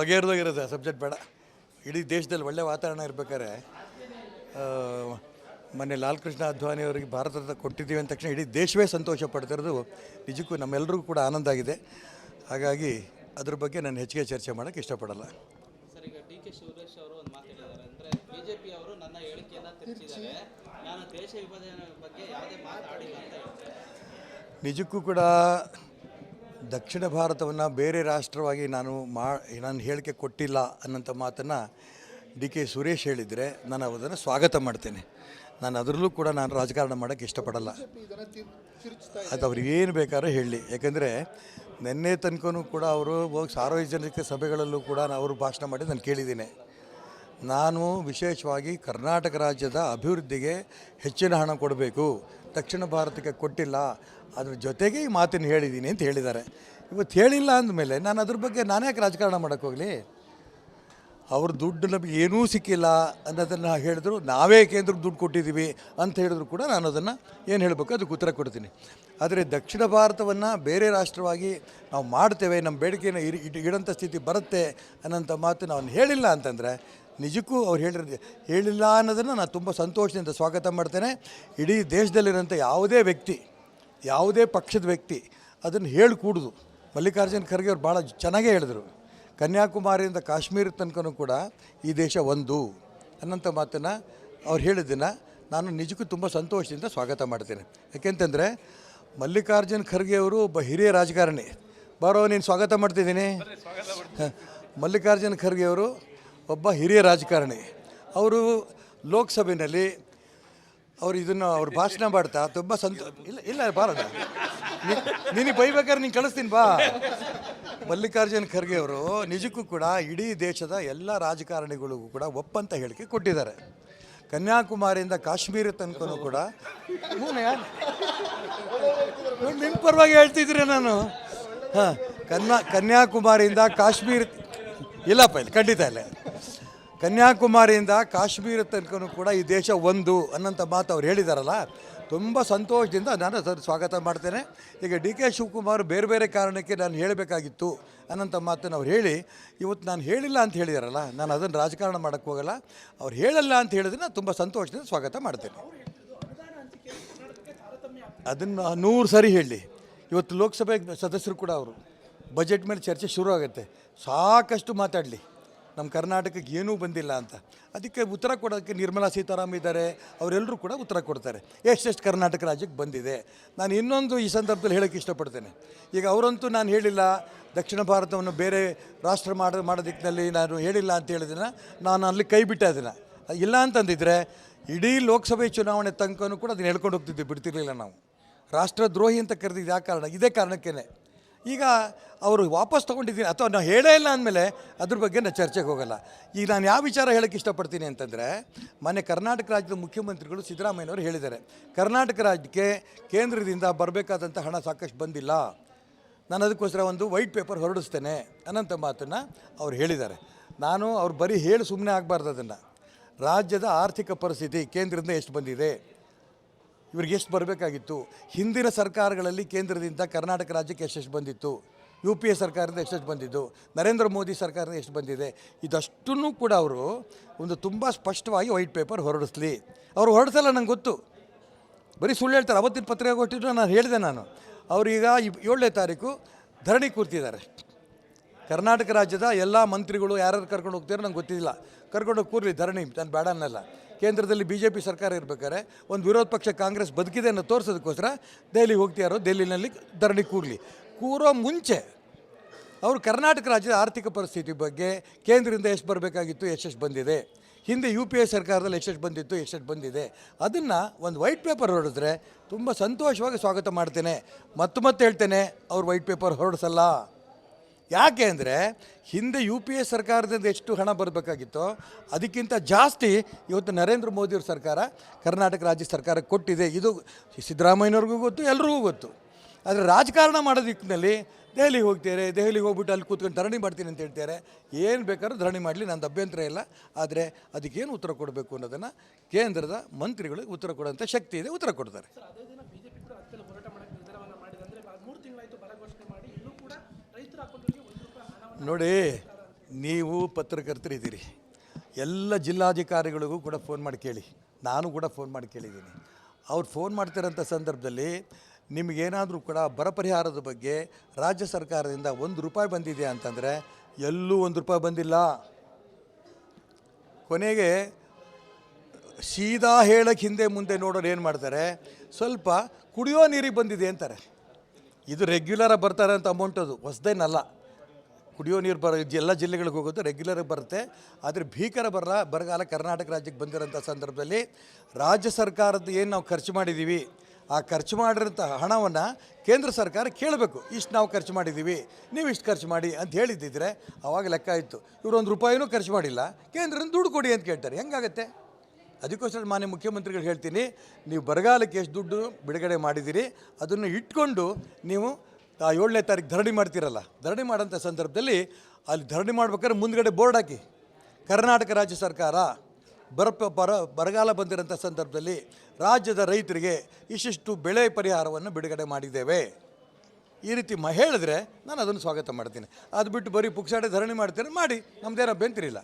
ಬಗೆಹರಿದೋಗಿರುತ್ತೆ subject ಬೇಡ. ಇಡೀ ದೇಶದಲ್ಲಿ ಒಳ್ಳೆ ವಾತಾವರಣ ಇರ್ಬೇಕಾದ್ರೆ ಮೊನ್ನೆ ಲಾಲ್ಕೃಷ್ಣ ಅದ್ವಾನಿ ಅವರಿಗೆ ಭಾರತ ರತ್ನ ಕೊಟ್ಟಿದ್ದೀವಿ ಅಂದ ತಕ್ಷಣ ಇಡೀ ದೇಶವೇ ಸಂತೋಷ ಪಡ್ತಿರೋದು. ನಿಜಕ್ಕೂ ನಮ್ಮೆಲ್ಲರಿಗೂ ಕೂಡ ಆನಂದ ಆಗಿದೆ. ಹಾಗಾಗಿ ಅದ್ರ ಬಗ್ಗೆ ನಾನು ಹೆಚ್ಚಿಗೆ ಚರ್ಚೆ ಮಾಡೋಕ್ಕೆ ಇಷ್ಟಪಡಲ್ಲ. ನಿಜಕ್ಕೂ ಕೂಡ ದಕ್ಷಿಣ ಭಾರತವನ್ನು ಬೇರೆ ರಾಷ್ಟ್ರವಾಗಿ ನಾನು ಮಾ, ನಾನು ಹೇಳಿಕೆ ಕೊಟ್ಟಿಲ್ಲ ಅನ್ನೋಂಥ ಮಾತನ್ನು ಡಿ ಕೆ ಸುರೇಶ್ ಹೇಳಿದರೆ ನಾನು ಅದನ್ನು ಸ್ವಾಗತ ಮಾಡ್ತೇನೆ. ನಾನು ಅದರಲ್ಲೂ ಕೂಡ ನಾನು ರಾಜಕಾರಣ ಮಾಡೋಕ್ಕೆ ಇಷ್ಟಪಡಲ್ಲ. ಅದು ಅವ್ರಿಗೆ ಏನು ಬೇಕಾದ್ರೂ ಹೇಳಲಿ ಯಾಕಂದರೆ ನಿನ್ನೆ ತನಕನೂ ಕೂಡ ಅವರು ಸಾರ್ವಜನಿಕ ಸಭೆಗಳಲ್ಲೂ ಕೂಡ ಅವರು ಭಾಷಣ ಮಾಡಿ ನಾನು ಕೇಳಿದ್ದೀನಿ. ನಾನು ವಿಶೇಷವಾಗಿ ಕರ್ನಾಟಕ ರಾಜ್ಯದ ಅಭಿವೃದ್ಧಿಗೆ ಹೆಚ್ಚಿನ ಹಣ ಕೊಡಬೇಕು. ದಕ್ಷಿಣ ಭಾರತಕ್ಕೆ ಕೊಟ್ಟಿಲ್ಲ. ಅದ್ರ ಜೊತೆಗೆ ಈ ಮಾತನ್ನು ಹೇಳಿದ್ದೀನಿ ಅಂತ ಹೇಳಿದ್ದಾರೆ. ಇವತ್ತು ಹೇಳಿಲ್ಲ ಅಂದಮೇಲೆ ನಾನು ಅದ್ರ ಬಗ್ಗೆ ನಾನು ಯಾಕೆ ರಾಜಕಾರಣ ಮಾಡೋಕ್ಕೋಗಲಿ ಅವ್ರ ದುಡ್ಡು ನಮಗೆ ಏನೂ ಸಿಕ್ಕಿಲ್ಲ ಅನ್ನೋದನ್ನು ಹೇಳಿದ್ರು. ನಾವೇ ಕೇಂದ್ರಕ್ಕೆ ದುಡ್ಡು ಕೊಟ್ಟಿದ್ದೀವಿ ಅಂತ ಹೇಳಿದ್ರು ಕೂಡ ನಾನು ಅದನ್ನು ಏನು ಹೇಳಬೇಕು? ಅದಕ್ಕೆ ಉತ್ತರ ಕೊಡ್ತೀನಿ. ಆದರೆ ದಕ್ಷಿಣ ಭಾರತವನ್ನು ಬೇರೆ ರಾಷ್ಟ್ರವಾಗಿ ನಾವು ಮಾಡ್ತೇವೆ ನಮ್ಮ ಬೇಡಿಕೆಯನ್ನು ಇಡೋಂಥ ಸ್ಥಿತಿ ಬರುತ್ತೆ ಅನ್ನೋಂಥ ಮಾತು ನಾವು ಹೇಳಿಲ್ಲ ಅಂತಂದರೆ ನಿಜಕ್ಕೂ ಅವ್ರು ಹೇಳಿರ ಹೇಳಿಲ್ಲ ಅನ್ನೋದನ್ನು ನಾನು ತುಂಬ ಸಂತೋಷದಿಂದ ಸ್ವಾಗತ ಮಾಡ್ತೇನೆ. ಇಡೀ ದೇಶದಲ್ಲಿರೋಂಥ ಯಾವುದೇ ವ್ಯಕ್ತಿ ಯಾವುದೇ ಪಕ್ಷದ ವ್ಯಕ್ತಿ ಅದನ್ನು ಹೇಳಿಕೂಡುದು. ಮಲ್ಲಿಕಾರ್ಜುನ ಖರ್ಗೆ ಅವ್ರು ಭಾಳ ಚೆನ್ನಾಗೇ ಹೇಳಿದರು. ಕನ್ಯಾಕುಮಾರಿಯಿಂದ ಕಾಶ್ಮೀರ ತನಕನೂ ಕೂಡ ಈ ದೇಶ ಒಂದು ಅನ್ನೋಂಥ ಮಾತನ್ನು ಅವ್ರು ಹೇಳಿದ್ದನ್ನು ನಾನು ನಿಜಕ್ಕೂ ತುಂಬ ಸಂತೋಷದಿಂದ ಸ್ವಾಗತ ಮಾಡ್ತೇನೆ. ಯಾಕೆಂತಂದರೆ ಮಲ್ಲಿಕಾರ್ಜುನ್ ಖರ್ಗೆ ಅವರು ಒಬ್ಬ ಹಿರಿಯ ರಾಜಕಾರಣಿ. ಬರೋ ನೀನು ಸ್ವಾಗತ ಮಾಡ್ತಿದ್ದೀನಿ. ಮಲ್ಲಿಕಾರ್ಜುನ್ ಖರ್ಗೆ ಅವರು ಒಬ್ಬ ಹಿರಿಯ ರಾಜಕಾರಣಿ. ಅವರು ಲೋಕಸಭೆಯಲ್ಲಿ ಅವರು ಇದನ್ನು ಅವ್ರು ಭಾಷಣ ಮಾಡ್ತಾ ತುಂಬ ಸಂತೋಷ ಇಲ್ಲ ಇಲ್ಲ, ಬಾರದ. ನಿನಗೆ ಬೈಬೇಕಾದ್ರೆ ನೀನು ಕಳಿಸ್ತೀನಿ, ಬಾ. ಮಲ್ಲಿಕಾರ್ಜುನ್ ಖರ್ಗೆ ಅವರು ನಿಜಕ್ಕೂ ಕೂಡ ಇಡೀ ದೇಶದ ಎಲ್ಲ ರಾಜಕಾರಣಿಗಳಿಗೂ ಕೂಡ ಒಪ್ಪಂತ ಹೇಳಿಕೆ ಕೊಟ್ಟಿದ್ದಾರೆ. ಕನ್ಯಾಕುಮಾರಿಯಿಂದ ಕಾಶ್ಮೀರ ತನಕನೂ ಕೂಡ ನಿಮ್ಮ ಪರವಾಗಿ ಹೇಳ್ತಿದ್ರೆ ನಾನು? ಹಾಂ, ಕನ್ಯಾ, ಕನ್ಯಾಕುಮಾರಿಯಿಂದ ಕಾಶ್ಮೀರ, ಇಲ್ಲಪ್ಪ, ಇಲ್ಲಿ ಖಂಡಿತ ಇಲ್ಲ. ಕನ್ಯಾಕುಮಾರಿಯಿಂದ ಕಾಶ್ಮೀರ ತನಕನೂ ಕೂಡ ಈ ದೇಶ ಒಂದು ಅನ್ನೋಂಥ ಮಾತು ಅವ್ರು ಹೇಳಿದಾರಲ್ಲ. ತುಂಬ ಸಂತೋಷದಿಂದ ನಾನು ಸರ್ ಸ್ವಾಗತ ಮಾಡ್ತೇನೆ. ಈಗ ಡಿ ಕೆ ಶಿವಕುಮಾರ್ ಬೇರೆ ಬೇರೆ ಕಾರಣಕ್ಕೆ ನಾನು ಹೇಳಬೇಕಾಗಿತ್ತು ಅನ್ನೋಂಥ ಮಾತನ್ನು ಅವ್ರು ಹೇಳಿ, ಇವತ್ತು ನಾನು ಹೇಳಿಲ್ಲ ಅಂತ ಹೇಳಿದಾರಲ್ಲ, ನಾನು ಅದನ್ನು ರಾಜಕಾರಣ ಮಾಡೋಕ್ಕೆ ಹೋಗಲ್ಲ. ಅವ್ರು ಹೇಳಲ್ಲ ಅಂತ ಹೇಳಿದ್ರೆ ನಾನು ತುಂಬ ಸಂತೋಷದಿಂದ ಸ್ವಾಗತ ಮಾಡ್ತೇನೆ. ಅದನ್ನು ನೂರು ಸರಿ ಹೇಳಿ. ಇವತ್ತು ಲೋಕಸಭೆ ಸದಸ್ಯರು ಕೂಡ ಅವರು, ಬಜೆಟ್ ಮೇಲೆ ಚರ್ಚೆ ಶುರು ಆಗುತ್ತೆ ಸಾಕಷ್ಟು ಮಾತಾಡಲಿ. ನಮ್ಮ ಕರ್ನಾಟಕಕ್ಕೆ ಏನೂ ಬಂದಿಲ್ಲ ಅಂತ. ಅದಕ್ಕೆ ಉತ್ತರ ಕೊಡೋಕ್ಕೆ ನಿರ್ಮಲಾ ಸೀತಾರಾಮ್ ಇದ್ದಾರೆ ಅವರೆಲ್ಲರೂ ಕೂಡ ಉತ್ತರ ಕೊಡ್ತಾರೆ. ಎಷ್ಟೆಷ್ಟು ಕರ್ನಾಟಕ ರಾಜ್ಯಕ್ಕೆ ಬಂದಿದೆ. ನಾನು ಇನ್ನೊಂದು ಈ ಸಂದರ್ಭದಲ್ಲಿ ಹೇಳೋಕ್ಕೆ ಇಷ್ಟಪಡ್ತೇನೆ. ಈಗ ಅವರಂತೂ ನಾನು ಹೇಳಿಲ್ಲ, ದಕ್ಷಿಣ ಭಾರತವನ್ನು ಬೇರೆ ರಾಷ್ಟ್ರ ಮಾಡೋ ಮಾಡೋ ದಿಕ್ಕಿನಲ್ಲಿ ನಾನು ಹೇಳಿಲ್ಲ ಅಂತ ಹೇಳಿದ್ರೆ ನಾನು ಅಲ್ಲಿ ಕೈ ಬಿಟ್ಟೆ ಅದನ್ನು. ಇಲ್ಲ ಅಂತಂದಿದ್ರೆ ಇಡೀ ಲೋಕಸಭೆ ಚುನಾವಣೆ ತನಕನೂ ಕೂಡ ಅದನ್ನು ಹೇಳ್ಕೊಂಡು ಹೋಗ್ತಿದ್ದೆ ಬಿಡ್ತಿರಲಿಲ್ಲ ನಾವು. ರಾಷ್ಟ್ರದ್ರೋಹಿ ಅಂತ ಕರೆದಿದ್ದು ಯಾವ ಕಾರಣ? ಇದೇ ಕಾರಣಕ್ಕೇ ಈಗ ಅವರು ವಾಪಸ್ ತೊಗೊಂಡಿದ್ದೀನಿ, ಅಥವಾ ನಾವು ಹೇಳೇ ಇಲ್ಲ ಅಂದಮೇಲೆ ಅದ್ರ ಬಗ್ಗೆ ನಾನು ಚರ್ಚೆಗೆ ಹೋಗಲ್ಲ. ಈಗ ನಾನು ಯಾವ ವಿಚಾರ ಹೇಳೋಕ್ಕೆ ಇಷ್ಟಪಡ್ತೀನಿ ಅಂತಂದರೆ, ಮೊನ್ನೆ ಕರ್ನಾಟಕ ರಾಜ್ಯದ ಮುಖ್ಯಮಂತ್ರಿಗಳು ಸಿದ್ದರಾಮಯ್ಯನವರು ಹೇಳಿದ್ದಾರೆ. ಕರ್ನಾಟಕ ರಾಜ್ಯಕ್ಕೆ ಕೇಂದ್ರದಿಂದ ಬರಬೇಕಾದಂಥ ಹಣ ಸಾಕಷ್ಟು ಬಂದಿಲ್ಲ. ನಾನು ಅದಕ್ಕೋಸ್ಕರ ಒಂದು ವೈಟ್ ಪೇಪರ್ ಹೊರಡಿಸ್ತೇನೆ ಅನ್ನೋಂಥ ಮಾತನ್ನು ಅವ್ರು ಹೇಳಿದ್ದಾರೆ. ನಾನು ಅವ್ರು ಬರೀ ಹೇಳಿ ಸುಮ್ಮನೆ ಆಗಬಾರ್ದು ಅದನ್ನು. ರಾಜ್ಯದ ಆರ್ಥಿಕ ಪರಿಸ್ಥಿತಿ ಕೇಂದ್ರದಿಂದ ಎಷ್ಟು ಬಂದಿದೆ? ಇವ್ರಿಗೆ ಎಷ್ಟು ಬರಬೇಕಾಗಿತ್ತು? ಹಿಂದಿನ ಸರ್ಕಾರಗಳಲ್ಲಿ ಕೇಂದ್ರದಿಂದ ಕರ್ನಾಟಕ ರಾಜ್ಯಕ್ಕೆ ಎಷ್ಟೆಷ್ಟು ಬಂದಿತ್ತು? ಯು ಪಿ ಎ ಸರ್ಕಾರದಿಂದ ಎಷ್ಟೆಷ್ಟು ಬಂದಿದ್ದು? ನರೇಂದ್ರ ಮೋದಿ ಸರ್ಕಾರದಿಂದ ಎಷ್ಟು ಬಂದಿದೆ? ಇದಷ್ಟನ್ನು ಕೂಡ ಅವರು ಒಂದು ತುಂಬ ಸ್ಪಷ್ಟವಾಗಿ ವೈಟ್ ಪೇಪರ್ ಹೊರಡಿಸ್ಲಿ. ಅವರು ಹೊರಡಿಸಲ್ಲ ನಂಗೆ ಗೊತ್ತು. ಬರೀ ಸುಳ್ಳು ಹೇಳ್ತಾರೆ. ಅವತ್ತಿನ ಪತ್ರಿಕಾಗೋಷ್ಠಿನೂ ನಾನು ಹೇಳಿದೆ ನಾನು. ಅವರೀಗ ಏಳನೇ ತಾರೀಕು ಧರಣಿ ಕೂರ್ತಿದ್ದಾರೆ. ಕರ್ನಾಟಕ ರಾಜ್ಯದ ಎಲ್ಲ ಮಂತ್ರಿಗಳು ಯಾರ್ಯಾರು ಕರ್ಕೊಂಡು ಹೋಗ್ತಾರೋ ನಂಗೆ ಗೊತ್ತಿಲ್ಲ. ಕರ್ಕೊಂಡು ಕೂರ್ಲಿ, ಧರಣಿ. ನಾನು ಬೇಡ ಅನ್ನಲ್ಲ. ಕೇಂದ್ರದಲ್ಲಿ ಬಿ ಜೆ ಪಿ ಸರ್ಕಾರ ಇರಬೇಕಾದ್ರೆ ಒಂದು ವಿರೋಧ ಪಕ್ಷ ಕಾಂಗ್ರೆಸ್ ಬದುಕಿದೆ ಅನ್ನೋ ತೋರಿಸೋದಕ್ಕೋಸ್ಕರ ದೆಹಲಿಗೆ ಹೋಗ್ತಿಯಾರೋ, ದೆಹಲಿನಲ್ಲಿ ಧರಣಿ ಕೂರಲಿ. ಕೂರೋ ಮುಂಚೆ ಅವರು ಕರ್ನಾಟಕ ರಾಜ್ಯದ ಆರ್ಥಿಕ ಪರಿಸ್ಥಿತಿ ಬಗ್ಗೆ ಕೇಂದ್ರದಿಂದ ಎಷ್ಟು ಬರಬೇಕಾಗಿತ್ತು ಎಷ್ಟೆಷ್ಟು ಬಂದಿದೆ. ಹಿಂದೆ ಯು ಪಿ ಎ ಸರ್ಕಾರದಲ್ಲಿ ಎಷ್ಟೆಷ್ಟು ಬಂದಿತ್ತು ಎಷ್ಟೆಷ್ಟು ಬಂದಿದೆ. ಅದನ್ನು ಒಂದು ವೈಟ್ ಪೇಪರ್ ಹೊರಡಿದ್ರೆ ತುಂಬ ಸಂತೋಷವಾಗಿ ಸ್ವಾಗತ ಮಾಡ್ತೇನೆ. ಮತ್ತೆ ಮತ್ತೆ ಹೇಳ್ತೇನೆ, ಅವ್ರು ವೈಟ್ ಪೇಪರ್ ಹೊರಡಿಸಲ್ಲ. ಯಾಕೆ ಅಂದರೆ ಹಿಂದೆ ಯು ಪಿ ಎ ಸರ್ಕಾರದಿಂದ ಎಷ್ಟು ಹಣ ಬರಬೇಕಾಗಿತ್ತೋ ಅದಕ್ಕಿಂತ ಜಾಸ್ತಿ ಇವತ್ತು ನರೇಂದ್ರ ಮೋದಿಯವ್ರ ಸರ್ಕಾರ, ಕರ್ನಾಟಕ ರಾಜ್ಯ ಸರ್ಕಾರಕ್ಕೆ ಕೊಟ್ಟಿದೆ. ಇದು ಸಿದ್ದರಾಮಯ್ಯನವ್ರಿಗೂ ಗೊತ್ತು, ಎಲ್ರಿಗೂ ಗೊತ್ತು. ಆದರೆ ರಾಜಕಾರಣ ಮಾಡೋ ದಿಕ್ಕಿನಲ್ಲಿ ದೆಹಲಿಗೆ ಹೋಗ್ತಾರೆ, ದೆಹಲಿಗೆ ಹೋಗ್ಬಿಟ್ಟು ಅಲ್ಲಿ ಕೂತ್ಕೊಂಡು ಧರಣಿ ಮಾಡ್ತೀನಿ ಅಂತ ಹೇಳ್ತಾರೆ. ಏನು ಬೇಕಾದ್ರೂ ಧರಣಿ ಮಾಡಲಿ, ನಂದು ಅಭ್ಯಂತರ ಇಲ್ಲ. ಆದರೆ ಅದಕ್ಕೇನು ಉತ್ತರ ಕೊಡಬೇಕು ಅನ್ನೋದನ್ನು ಕೇಂದ್ರದ ಮಂತ್ರಿಗಳಿಗೆ ಉತ್ತರ ಕೊಡೋಂಥ ಶಕ್ತಿ ಇದೆ, ಉತ್ತರ ಕೊಡ್ತಾರೆ. ಮೂರು ತಿಂಗಳಾಯಿತು ಬರ ಘೋಷಣೆ ಮಾಡಿ ಇಲ್ಲೂ ಕೂಡ ರೈತರ ಹಣವನ್ನು ನೋಡಿ, ನೀವು ಪತ್ರಕರ್ತರಿದ್ದೀರಿ ಎಲ್ಲ ಜಿಲ್ಲಾಧಿಕಾರಿಗಳಿಗೂ ಕೂಡ ಫೋನ್ ಮಾಡಿ ಕೇಳಿ. ನಾನು ಕೂಡ ಫೋನ್ ಮಾಡಿ ಕೇಳಿದ್ದೀನಿ. ಅವ್ರು ಫೋನ್ ಮಾಡ್ತಿರೋಂಥ ಸಂದರ್ಭದಲ್ಲಿ ನಿಮಗೇನಾದರೂ ಕೂಡ ಬರ ಪರಿಹಾರದ ಬಗ್ಗೆ ರಾಜ್ಯ ಸರ್ಕಾರದಿಂದ ಒಂದು ರೂಪಾಯಿ ಬಂದಿದೆ ಅಂತಂದರೆ ಎಲ್ಲೂ ಒಂದು ರೂಪಾಯಿ ಬಂದಿಲ್ಲ. ಕೊನೆಗೆ ಸೀದಾ ಹೇಳಕ್ಕೆ ಹಿಂದೆ ಮುಂದೆ ನೋಡೋರು ಏನು ಮಾಡ್ತಾರೆ? ಸ್ವಲ್ಪ ಕುಡಿಯೋ ನೀರಿಗೆ ಬಂದಿದೆ ಅಂತಾರೆ. ಇದು ರೆಗ್ಯುಲರಾಗಿ ಬರ್ತಾರೆ ಅಂತ ಅಮೌಂಟ್ ಅದು. ಹೊಸ್ದೇನಲ್ಲ. ಕುಡಿಯೋ ನೀರು ಬರೋ ಎಲ್ಲ ಜಿಲ್ಲೆಗಳಿಗೆ ಹೋಗೋದು ರೆಗ್ಯುಲರಾಗಿ ಬರುತ್ತೆ. ಆದರೆ ಭೀಕರ ಬರ ಬರಗಾಲ ಕರ್ನಾಟಕ ರಾಜ್ಯಕ್ಕೆ ಬಂದಿರೋಂಥ ಸಂದರ್ಭದಲ್ಲಿ ರಾಜ್ಯ ಸರ್ಕಾರದ ಏನು ನಾವು ಖರ್ಚು ಮಾಡಿದ್ದೀವಿ ಆ ಖರ್ಚು ಮಾಡಿರೋಂಥ ಹಣವನ್ನು ಕೇಂದ್ರ ಸರ್ಕಾರ ಕೇಳಬೇಕು. ಇಷ್ಟು ನಾವು ಖರ್ಚು ಮಾಡಿದ್ದೀವಿ ನೀವು ಇಷ್ಟು ಖರ್ಚು ಮಾಡಿ ಅಂತ ಹೇಳಿದ್ದಿದ್ರೆ ಆವಾಗ ಲೆಕ್ಕ ಇತ್ತು. ಇವರು ಒಂದು ರೂಪಾಯಿನೂ ಖರ್ಚು ಮಾಡಿಲ್ಲ, ಕೇಂದ್ರದಿಂದ ದುಡ್ಡು ಕೊಡಿ ಅಂತ ಕೇಳ್ತಾರೆ. ಹೆಂಗಾಗತ್ತೆ? ಅದಕ್ಕೋಸ್ಕರ ಮಾನ್ಯ ಮುಖ್ಯಮಂತ್ರಿಗಳು ಹೇಳ್ತೀನಿ, ನೀವು ಬರಗಾಲಕ್ಕೆ ಎಷ್ಟು ದುಡ್ಡು ಬಿಡುಗಡೆ ಮಾಡಿದ್ದೀರಿ ಅದನ್ನು ಇಟ್ಕೊಂಡು ನೀವು ಏಳನೇ ತಾರೀಕು ಧರಣಿ ಮಾಡ್ತೀರಲ್ಲ, ಧರಣಿ ಮಾಡೋಂಥ ಸಂದರ್ಭದಲ್ಲಿ ಅಲ್ಲಿ ಧರಣಿ ಮಾಡ್ಬೇಕಾದ್ರೆ ಮುಂದ್ಗಡೆ ಬೋರ್ಡ್ ಹಾಕಿ, ಕರ್ನಾಟಕ ರಾಜ್ಯ ಸರ್ಕಾರ ಬರ ಬರ, ಬರಗಾಲ ಬಂದಿರೋಂಥ ಸಂದರ್ಭದಲ್ಲಿ ರಾಜ್ಯದ ರೈತರಿಗೆ ಇಷ್ಟಿಷ್ಟು ಬೆಳೆ ಪರಿಹಾರವನ್ನು ಬಿಡುಗಡೆ ಮಾಡಿದ್ದೇವೆ. ಈ ರೀತಿ ಮ, ಹೇಳಿದ್ರೆ ನಾನು ಅದನ್ನು ಸ್ವಾಗತ ಮಾಡ್ತೀನಿ. ಅದು ಬಿಟ್ಟು ಬರೀ ಪುಕ್ಸಾಡೆ ಧರಣಿ ಮಾಡ್ತೀನಿ ಮಾಡಿ ನಮ್ಮದೇನೋ ಬೆಂತಿರಿಲ್ಲ.